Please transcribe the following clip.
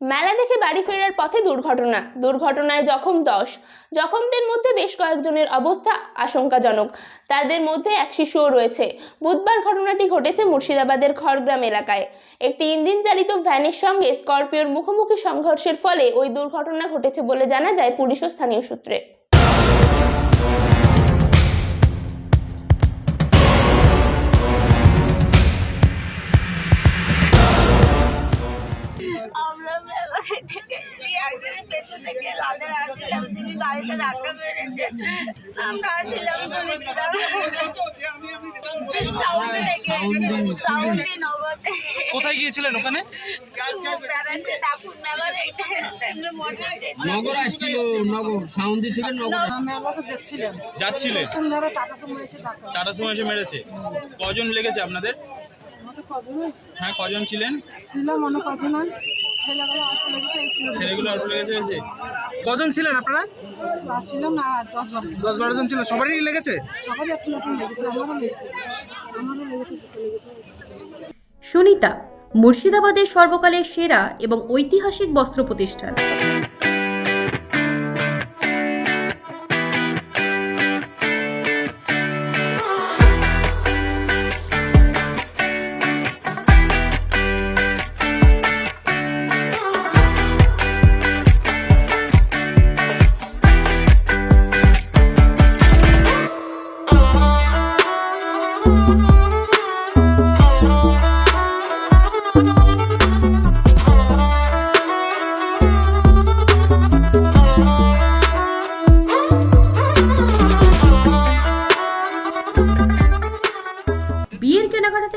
মেলা দেখে বাড়ি ফেরার পথে দুর্ঘটনা। দুর্ঘটনায় জখম দশ। জখমদের মধ্যে বেশ কয়েকজনের অবস্থা আশঙ্কাজনক। তাদের মধ্যে এক শিশুও রয়েছে। বুধবার ঘটনাটি ঘটেছে মুর্শিদাবাদের খড়গ্রাম এলাকায়। একটি ইঞ্জিন চালিত ভ্যানের সঙ্গে স্করপিওর মুখোমুখি সংঘর্ষের ফলে ওই দুর্ঘটনা ঘটেছে বলে জানা যায় পুলিশ ও স্থানীয় সূত্রে। আমরা মেলা একজনের পেছন থেকে লাদের আসছিলাম তিনি বাড়িতে ধাক্কা মেরেছে আমরা আসছিলাম গলিটা সাউন্ড থেকে সাউন্ডি নগর। থেকে কোথায় গিয়েছিলেন ওখানে নগর আসছিল নগর সাউন্দি থেকে নগর মেলাতে যাচ্ছিলেন যাচ্ছিলেন টাটা সময় এসে মেরেছে। কজন লেগেছে আপনাদের? হ্যাঁ কজন ছিলেন? ছিল মনে কজন ছেলেগুলো অল্প লেগেছে হয়েছে কজন ছিলেন আপনারা? ছিলাম না দশ বারো জন। দশ বারো জন ছিল সবারই লেগেছে? সবারই একটু নতুন লেগেছে আমারও লেগেছে। আমারও লেগেছে। সুনিতা মুর্শিদাবাদের সর্বকালের সেরা এবং ঐতিহাসিক বস্ত্র প্রতিষ্ঠান।